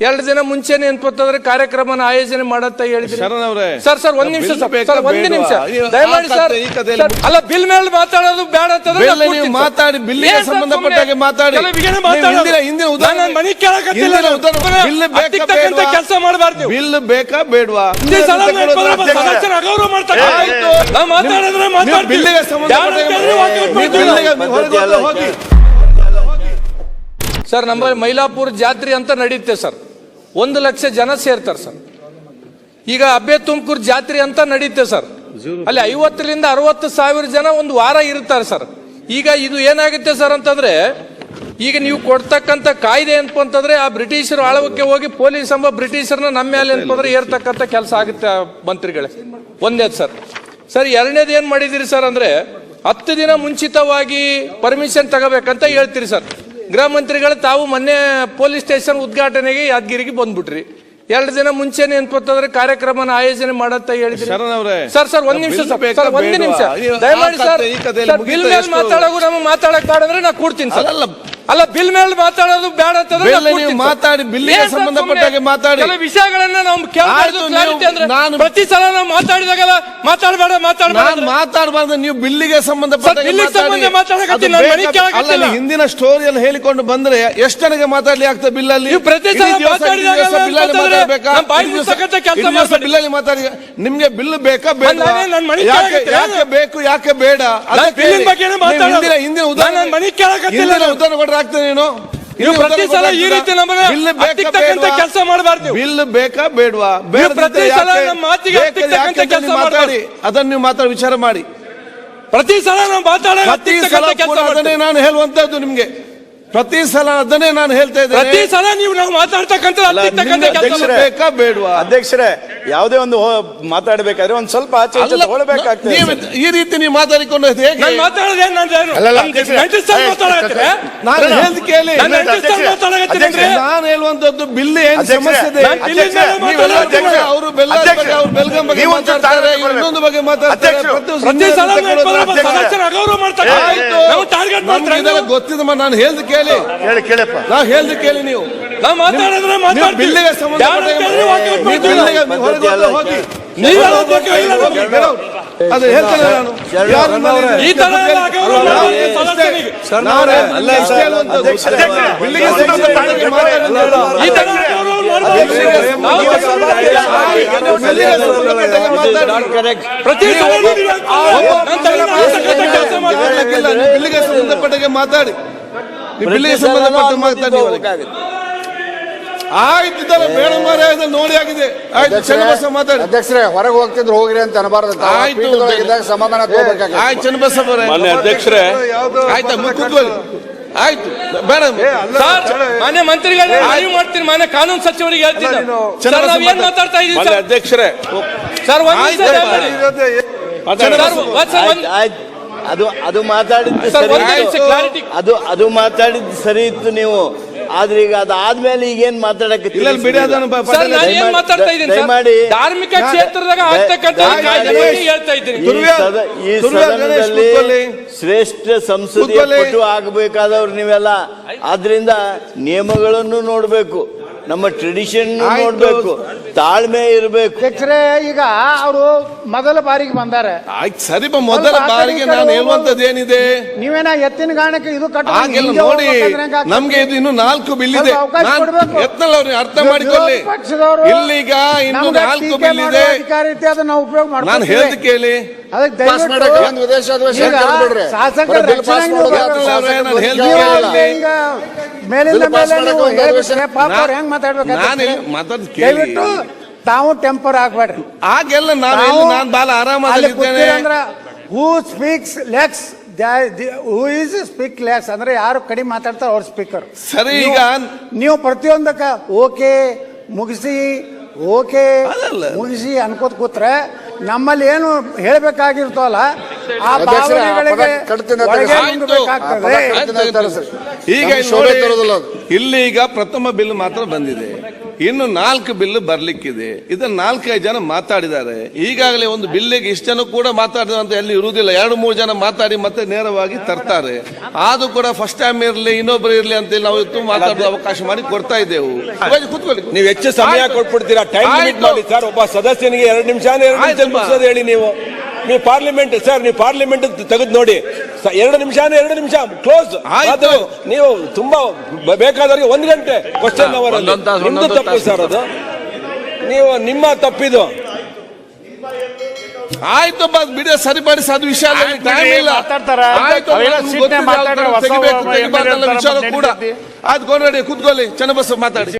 ಎರಡು ದಿನ ಮುಂಚೆ ನೆನ್ಪತ್ತಾದ್ರೆ ಕಾರ್ಯಕ್ರಮನ ಆಯೋಜನೆ ಮಾಡತ್ತ ಹೇಳಿದ್ರಿ. ಸರ್ ಸರ್ ಒಂದ್ ನಿಮಿಷ ಬಿಲ್ ಸರ್ ಒಂದ್ ನಿಮಿಷ. ದಯಮಾಡಿ ಸರ್ ಅಲ್ಲ ಬಿಲ್ ಮೇಲೆ ಮಾತಾಡೋದು ಬೇಡ ಅಂತಂದ್ರೆ ಬಿಲ್ ಮಾತಾಡಿ, ಬಿಲ್ಲಿಗೆ ಏನ್ ಸಂಬಂಧಪಟ್ಟ ಹಾಗೆ ಮಾತಾಡಿ. ಹಿಂದಿನ- ಉದಾಹರಣೆ- ಮನೆ ಕೇಳಕತ್ತಿಲ್ಲ ಬಿಲ್ ಬೇಕಾ ಅತ್ತಿಕ್ತಕ್ಕಂಥ ಕೆಲಸ ಮಾಡಬಾರ್ದು. ಬಿಲ್ ಬೇಕಾ ಬೇಡವಾ? ಮಾತಾಡಿದ್ರೆ ಬಿಲ್ಲಿಗೆ ಹೊರಗೆ ಹೋಗಿ. ಸರ್ ನಮ್ಮ ಮೈಲಾಪುರ ಜಾತ್ರೆ ಅಂತ ನಡೆಯುತ್ತೆ ಸರ್. ಒಂದು ಲಕ್ಷ ಜನ ಸೇರ್ತಾರೆ ಸರ್. ಈಗ ಅಬ್ಬೆ ತುಮಕೂರು ಜಾತ್ರೆ ಅಂತ ನಡೆಯುತ್ತೆ ಸರ್. ಅಲ್ಲಿ ಐವತ್ತರಿಂದ ಅರವತ್ತು ಸಾವಿರ ಜನ ಒಂದು ವಾರ ಇರ್ತಾರೆ ಸರ್. ಈಗ ಇದು ಏನಾಗುತ್ತೆ ಸರ್ ಅಂತಂದ್ರೆ ಈಗ ನೀವು ಕೊಡ್ತಕ್ಕಂಥ ಕಾಯ್ದೆ ಅಂತಂದ್ರೆ ಆ ಬ್ರಿಟಿಷರು ಆಳವಕ್ಕೆ ಹೋಗಿ ಪೊಲೀಸ್ ಎಂಬ ಬ್ರಿಟಿಷರ್ನ ನಮ್ಮ ಮೇಲೆ ಅಂತಂದ್ರೆ ಏರ್ತಕ್ಕಂಥ ಕೆಲಸ ಆಗುತ್ತೆ ಆ ಮಂತ್ರಿಗಳೇ. ಒಂದೇದು ಸರ್. ಸರ್ ಎರಡನೇದು ಏನು ಮಾಡಿದಿರಿ ಸರ್ ಅಂದ್ರೆ ಹತ್ತು ದಿನ ಮುಂಚಿತವಾಗಿ ಪರ್ಮಿಷನ್ ತಗೋಬೇಕಂತ ಹೇಳ್ತೀರಿ ಸರ್. ಗೃಹ ಮಂತ್ರಿಗಳು ತಾವು ಮೊನ್ನೆ ಪೊಲೀಸ್ ಸ್ಟೇಷನ್ ಉದ್ಘಾಟನೆಗೆ ಯಾದಗಿರಿಗೆ ಬಂದ್ಬಿಟ್ರಿ ಎರಡು ದಿನ ಮುಂಚೆ ಏನ್ಪತ್ತಾದ್ರೆ ಕಾರ್ಯಕ್ರಮನ ಆಯೋಜನೆ ಮಾಡತ್ತ ಹೇಳಿದ್ರಿ ಸರ್ ಸರ್ ಒಂದ್ ನಿಮಿಷ ಸರ್ ಒಂದೇ? ನಿಮಿಷ ದಯಮಾಡಿ ಸರ್ ಬಿಲ್ ಮೇಲೆ ನಮಗೆ ಮಾತಾಡಕ್ ಬೇಡಂದ್ರೆ ನಾ ಕೂಡ್ತೀನಿ ಸರ್. ಅಲ್ಲ ಬಿಲ್ ಮೇಲೆ ಮಾತಾಡೋದು ಬೇಡ ಅಂತಂದ್ರೆ ಬಿಲ್ ನೀವು ಮಾತಾಡಿ, ಬಿಲ್ಲಿಗೆ ಸಂಬಂಧಪಟ್ಟಾಗೆ ಮಾತಾಡಿ. ಕೆಲವು ವಿಷಯಗಳನ್ನ ನಾವು ಕೇಳ್ಬಾರ್ದು ನಾನು- ಪ್ರತಿ ಸಲ ನಾವು ಮಾತಾಡಿದಾಗಲ್ಲ ಮಾತಾಡಬೇಡ ಮಾತಾಡಬೇಡ ನಾನು ಮಾತಾಡಬಾರ್ದು ನೀವು ಬಿಲ್ಲಿಗೆ ಸಂಬಂಧಪಟ್ಟ. ಅಲ್ಲ ಹಿಂದಿನ ಸ್ಟೋರಿಯಲ್ಲಿ ಹೇಳಿಕೊಂಡು ಬಂದ್ರೆ ಎಷ್ಟು ಜನಗೆ ಮಾತಾಡ್ಲಿ ಆಗ್ತದೆ ಬಿಲ್ ಅಲ್ಲಿ ಪ್ರತಿ ಸಲ ಬಿಲ್ ಅಲ್ಲಿ. ಬಿಲ್ ಮಾತಾಡಿ. ನಿಮ್ಗೆ ಬಿಲ್ ಬೇಕಾ ಬೇಡ? ಯಾಕೆ ಬೇಕು ಯಾಕೆ ಬೇಡ. ಹಿಂದಿನ ಉದಾಹರಣೆ ಉದಾಹರಣೆ ಕೊಟ್ರೆ ಆಗ್ತದೆ ನೀನು ನೀವು ಪ್ರತಿ ಸಲ ಈ ರೀತಿ ನಮ್ಮನ್ನ ಬಿಲ್ ಬೇಕಾ ಹತ್ತಿಕ್ಕತಕ್ಕಂಥ ಬೇಡ್ವಾ? ಕೆಲಸ ಮಾಡಬಾರ್ದು. ಬಿಲ್ ಬೇಕಾ ಬೇಡ್ವಾ? ಪ್ರತಿ ಸಲ ಯಾಕೆ- ನಮ್ಮ ಮಾತಿಗೆ ಬೇಕು ಹತ್ತಿಕ್ಕತಕ್ಕಂಥ ಯಾಕೆ ಅಂತ ಕೆಲಸ ನೀವು ಮಾತಾಡಿ. ಅದನ್ನ ನೀವು ಮಾತಾಡಿ ವಿಚಾರ ಮಾಡಿ. ಪ್ರತಿ ಸಲ ನಾವು ಮಾತಾಡೋ ಪ್ರತಿ ಸಲ ಕೂಡ ಅದನ್ನೇ ನಾನು ಹೇಳುವಂತದ್ದು ನಿಮ್ಗೆ. ಪ್ರತಿ ಸಲ ಅದನ್ನೇ ನಾನು ಹೇಳ್ತಾ ಪ್ರತಿ ಇದ್ದೇನೆ ಸಲ ನೀವು ನಾವು ಮಾತಾಡ್ತಕ್ಕಂಥ ನಿಮ್ಗೆ ಕೆಲಸ. ಅಧ್ಯಕ್ಷರೇ. ಬೇಕಾ ಬೇಡ್ವಾ? ಅಧ್ಯಕ್ಷರೇ ಯಾವುದೇ ಒಂದು ಹೋ- ಮಾತಾಡ್ಬೇಕಾದ್ರೆ ಒಂದ್ ಸ್ವಲ್ಪ ಆಚೆ ಈಚೆ ಅಲ್ಲ, ತಗೊಳ್ಬೇಕಾಗ್ತದೆ. ನೀವು ಈ ರೀತಿ ನೀವು ಮಾತಾಡಿಕೊಂಡು ಹೇಗೆ? ನಾನು ಮಾತಾಡೋದು ಏನ್ ನಾನು ಅಧ್ಯಕ್ಷರೇ. ನಾನು ಹೇಳ್ದು ಕೇಳಿ. ನಾನು ಅಧ್ಯಕ್ಷರೇ, ನಾನು ಹೇಳುವಂತದ್ದು ಬಿಲ್ ಏನ್ ಅಧ್ಯಕ್ಷರೇ, ಸಮಸ್ಯೆ ಇದೆ? ನಾನು ಬಿಲ್ಲಿನ ಮೇಲೆ ನೀವೆಲ್ಲ ಮಾತಾಡೋದು ಅವರು ಬೆಲ್ಲ ಬಗ್ಗೆ ಅವ್ರು ಬೆಲ್ಗಂ ಬಗ್ಗೆ ನೀವು ಒಂಚೂರು ಮಾತಾಡ್ತಾರೆ ತಾಳ್ಮೆ ಇನ್ನೊಂದು ಬಗ್ಗೆ ಮಾತಾಡ್ತಾರೆ ಅಧ್ಯಕ್ಷರು, ಪ್ರತಿ ಪ್ರತಿ ಸಲ ನಾವು ತಗೊಳ್ಳೋದು ಇಬ್ಬರು ಅಧ್ಯಕ್ಷರೇ. ಸದಸ್ಯರ ಅಗೌರವ ಮಾಡ್ತಾರೆ ಆಯ್ತು. ನಾವು ಟಾರ್ಗೆಟ್ ನಮ್ಗೆ ಮಾಡ್ತಾರೆ ಇದೆಲ್ಲ ಗೊತ್ತಿದಮ್ಮ ನಾನು ಹೇಳ್ದ್ ಕೇಳಿ ಹೇಳಿ ಕೇಳಪ್ಪ. ನಾವು ಹೇಳ್ದು ಕೇಳಿ ನೀವು. ನಾವು ಮಾತಾಡಿದ್ರೆ ಮಾತಾಡ್ತೀವಿ ಬಿಲ್ಲಿಗೆ ಸಂಬಂಧಪಟ್ಟ ಯಾರು ಕೇಳಿದ್ರು ವಾಕ್ಯ ನೀವು ಮಾಡ್ತೀವಿ. ಬಿಲ್ಲಿಗೆ ಹೊರಗೆ ಹೋಗಿ- ಹೋಗಿ ನೀವು ಹೇಳೋದಕ್ಕೆ ಇಲ್ಲ ನಮ್ಗೆ. Get ಅದು ಹೇಳ್ತೇನೆ ನಾನು. ಯಾರು ಮಾಡಿದ್ರು? ಈ ತರ ಎಲ್ಲ ಅಗೌರವ ನಾವು ಮಾಡೋದು ಇಷ್ಟೇ- ಸದಸ್ಯನಿಗೆ. ನಾವು ಅಲ್ಲ ಇಷ್ಟೇ ಸರ್, ಅಧ್ಯಕ್ಷರೇ, ಬಿಲ್ಲಿಗೆ ಅಧ್ಯಕ್ಷರೇ, ಸಂಬಂಧಪಟ್ಟ ಮಾತಾಡೋದು. ಈ ತರ ಅಗೌರವ ಮಾಡ್ತಾರೆ. ಬಿಲ್ಲಿಗೆ ನಾವು ಬಿಲ್ಲಿಗೆ ಸಂಬಂಧಪಟ್ಟ ಮಾತಾಡಿ. ಪ್ರತಿ ಸಲ ನೀವು ನಾನು ತಲೆ ಮಾಡ್ತಕ್ಕಂಥ ಕೆಲಸ ಮಾಡ್ತಾರೆ. ಬಿಲ್ಲಿಗೆ ಸಂಬಂಧಪಟ್ಟ ಮಾತಾಡಿ. ಬಿಲ್ಲಿಗೆ ಸಂಬಂಧಪಟ್ಟ ಮಾತಾಡಿ ಇವರಿಗೆ. ಆಯ್ತು ಇದೆಲ್ಲ ಬೇಡ ಮಾರ್ರೆ, ನೋಡಿ ಆಗಿದೆ ಆಯ್ತು ಚನ್ನಬಸ ಮಾತಾಡಿ. ಅಧ್ಯಕ್ಷರೇ ಹೊರಗೆ ಹೋಗ್ತಿದ್ರು ಹೋಗ್ರಿ ಅಂತ ಅನಬಾರ್ದು. ಆಯ್ತು. ಸಮಾಧಾನ ಆಯ್ತು ಚನ್ನಬಸ ಅವರೇ. ಮಾನ್ಯ ಅಧ್ಯಕ್ಷರೇ ಆಯ್ತಾ ಕೂತ್ಕೊಳ್ಳಿ ಆಯ್ತು ಬೇಡ. ಸರ್ ಮಾನ್ಯ ಮಂತ್ರಿಗಳೇ ಅರಿವು ಮಾಡ್ತೀನಿ ಮಾನ್ಯ ಕಾನೂನು ಸಚಿವರಿಗೆ ಹೇಳ್ತೀನಿ. ಸರ್ ನಾವ್ ಏನ್ ಮಾತಾಡ್ತಾ ಇದೀವಿ ಅಧ್ಯಕ್ಷರೇ. ಸರ್ ಒಂದ್. ಸರ್, ಅದು ಅದು ಮಾತಾಡಿದ್ದು ಸರಿ ಇತ್ತು. ಅದು ಅದು ಮಾತಾಡಿದ್ದು ಸರಿ ಇತ್ತು ನೀವು. ಆದ್ರೆ ಈಗ ಅದಾದ್ಮೇಲೆ ಈಗ ಏನ್ ಮಾತಾಡಕ್ಕೆ ಇಲ್ಲ ಇಲ್ಲ, ಬಿಡಿ ಅದನ್ನು ಬ- ಸರ್ ಪಟೇಲ್ ನಾನು ಏನ್ ದಯಮಾಡಿ- ಮಾತಾಡ್ತಾ ಇದ್ದೀನಿ ಸರ್? ಧಾರ್ಮಿಕ ಕ್ಷೇತ್ರದಾಗ ಆಗ್ತಕ್ಕಂಥ ದಯಮಾಡಿ- ಕಾಯ್ದೆ ಬಗ್ಗೆ ಹೇಳ್ತಾ ಇದ್ದೀನಿ. ಈ ತುರ್ವ್ಯಾ- ಸದ- ಈ ತುರ್ವ್ಯಾ ಗಣೇಶ್ ಸದನದಲ್ಲಿ ಕೂತ್ಕೊಳ್ಳಿ. ಶ್ರೇಷ್ಠ ಸಂಸದೀಯ ಕೂತ್ಕೊಳ್ಳಿ. ಪಟು ಆಗಬೇಕಾದವ್ರು ನೀವೆಲ್ಲ. ಆದ್ರಿಂದ ನಿಯಮಗಳನ್ನು ನೋಡ್ಬೇಕು. ನಮ್ಮ ಟ್ರೆಡಿಷನ್ ಆಯ್ತು. ನೋಡ್ಬೇಕು. ತಾಳ್ಮೆ ಇರಬೇಕು ಅಧ್ಯಕ್ಷರೇ ಈಗ ಅವರು ಮೊದಲ ಬಾರಿಗೆ ಬಂದಾರೆ ಆಯ್ತು ಮೊದಲ ಬಾರಿಗೆ ನಾನು ಹೋಗು. ಹೇಳುವಂತದ್ದು ಏನಿದೆ ನೀವೇನ ಎತ್ತಿನ ಗಾಣಕ್ಕೆ ಇದು ಕಟ್ಟ ಹಾಗೆಲ್ಲ ನೋಡಿ ನಮ್ಗೆ ಇದು ಇನ್ನು ನಾಲ್ಕು ಬಿಲ್ ಇದೆ ಅವಕಾಶ ನಾನು ಕೊಡ್ಬೇಕು. ಎತ್ತಲ್ಲ ಅವ್ರಿಗೆ ಅರ್ಥ ಮಾಡಿಕೊಳ್ಳಿ ಇಲ್ಲಿಗ ಇಲ್ಲೀಗ ಇನ್ನು ನಾಲ್ಕು ಬಿಲ್ ಇದೆ ಅಧಿಕಾರ ಐತಿ ಅದನ್ನ ನಾವು ಉಪಯೋಗ ನಾನು. ಹೇಳ್ದು ಕೇಳಿ ಅದಕ್ಕೆ ಪಾಸ್ ಮಾಡಕ್ಕೆ ದಯವಿಟ್ಟು ಒಂದು ವಿದೇಶ ಅಧಿವೇಶನ ಈಗ ಕರೆದ್ಬಿಡ್ರಿ. ಶಾಸಕರ ಬರೀ ಬಿಲ್ ರಕ್ಷಣೆ ಪಾಸ್ ನೀವು ಮಾಡೋದು ಶಾಸಕರ ನಾನು ಬದುಕಿ ಹೇಳ್ದೆ ನೀವು ಕೇಳಲ್ಲ. ಅಲ್ಲಿ ಈಗ ಮೇಲಿಂದ ಬಿಲ್ ಪಾಸ್ ಮೇಲೆ ಮಾಡಕ್ಕೆ ನೀವು ಒಂದು ಹೇಳ್ಬಿಟ್ರೆ ಅಧಿವೇಶನ. ಪಾಪ ಅವ್ರು ನಾ- ಹೆಂಗ್ ನಾನು ಮಾತಾಡ್ಬೇಕಾಗ್ತದೆ ಇಲ್ಲಿ ಮಾತಾಡ್ ಕೇಳಿ ದಯವಿಟ್ಟು ತಾವು ಟೆಂಪರ್ ಆಗ್ಬೇಡ್ರಿ. ಆಗೆಲ್ಲ ನಾನು ಎಲ್ಲಿ ನಾನು ಬಾಲ ಅಲ್ಲಿ ಆರಾಮಾಗಿದ್ದೇನೆ ಕೂತಿರಂದ್ರ who speaks less who is speak less ಅಂದ್ರೆ ಯಾರು ಕಡಿಮೆ ಮಾತಾಡ್ತಾರೆ ಅವ್ರ ಸ್ಪೀಕರ್ ಸರಿ ಈಗ ನೀವು ಪ್ರತಿಯೊಂದಕ್ಕ ಓಕೆ ಮುಗಿಸಿ ಓಕೆ ಅದಲ್ಲ. ಮುಗಿಸಿ ಅನ್ಕೋತ ಕೂತ್ರೆ ನಮ್ಮಲ್ಲಿ ಏನು ಹೇಳ್ಬೇಕಾಗಿರ್ತವಲ್ಲ ಆ ಅಧ್ಯಕ್ಷರೇ, ಆ ಪದ ಭಾವನೆಗಳಿಗೆ ಒಳಗೆ ಆಯ್ತು. ಈಗ ನಮ್ಗೆ ಇಲ್ಲಿ ಶೋಭೆ ನೋಡಿ, ತರೋದಿಲ್ಲ ಅದು. ಇಲ್ಲಿ ಈಗ ಪ್ರಥಮ ಬಿಲ್ ಮಾತ್ರ ಬಂದಿದೆ. ಇನ್ನು ನಾಲ್ಕು ಬಿಲ್ ಬರ್ಲಿಕ್ಕಿದೆ. ಇದನ್ನ ನಾಲ್ಕೈದು ಜನ ಮಾತಾಡಿದ್ದಾರೆ. ಈಗಾಗಲೇ ಒಂದು ಬಿಲ್ಲಿಗೆ ಇಷ್ಟನ್ನು ಜನ ಕೂಡ ಮಾತಾಡಿದಂತ ಎಲ್ಲಿ ಇರುವುದಿಲ್ಲ. ಎರಡು ಮೂರು ಜನ ಮಾತಾಡಿ ಮತ್ತೆ ನೇರವಾಗಿ ತರ್ತಾರೆ. ಆದ್ರೂ ಕೂಡ ಫಸ್ಟ್ ಟೈಮ್ ಇರಲಿ ಇನ್ನೊಬ್ರು ಇರಲಿ ಅಂತ ನಾವು ಇವತ್ತು ಮಾತಾಡೋ ಅವಕಾಶ ಮಾಡಿ ಕೊಡ್ತಾ ಇದ್ದೇವು. ಕೂತ್ಕೊಳ್ಳಿ. ನೀವು ಹೆಚ್ಚು ಸಮಯ. ಕೊಟ್ಬಿಡ್ತೀರಾ? Time limit. ಮಾಡಿ ಸರ್ ಒಬ್ಬ ಸದಸ್ಯನಿಗೆ ಎರಡು ನಿಮಿಷ ಹೇಳಿ ನೀವು. ನೀವು ಪಾರ್ಲಿಮೆಂಟ್ ಸರ್ ನೀವು ಪಾರ್ಲಿಮೆಂಟ್ ತೆಗೆದು ನೋಡಿ. ಎರಡು ನಿಮಿಷ ಎರಡು ನಿಮಿಷ ಕ್ಲೋಸ್ ಆಯ್ತು. ನೀವು ತುಂಬಾ ಬೇಕಾದವರಿಗೆ ಒಂದು ಗಂಟೆ ಕ್ವಶನ್ ಅವರ್ ನಿಮ್ದು ತಪ್ಪು ಸರ್ ಅದು. ನೀವು ನಿಮ್ಮ ತಪ್ಪಿದು. ಆಯ್ತು ಬಸ್ ಬಿಡಿ ಸರಿಪಡಿಸಿ ಅದು ವಿಷಯ ಟೈಮ್ ಇಲ್ಲ. ಮಾತಾಡ್ತಾರ. ಆಯ್ತು ತೆಗಿಬೇಕು, ವಿಚಾರ ಕೂಡ. ಕೂತ್ಕೊಳ್ಳಿ ಚೆನ್ನಬಸ್ ಮಾತಾಡಿ.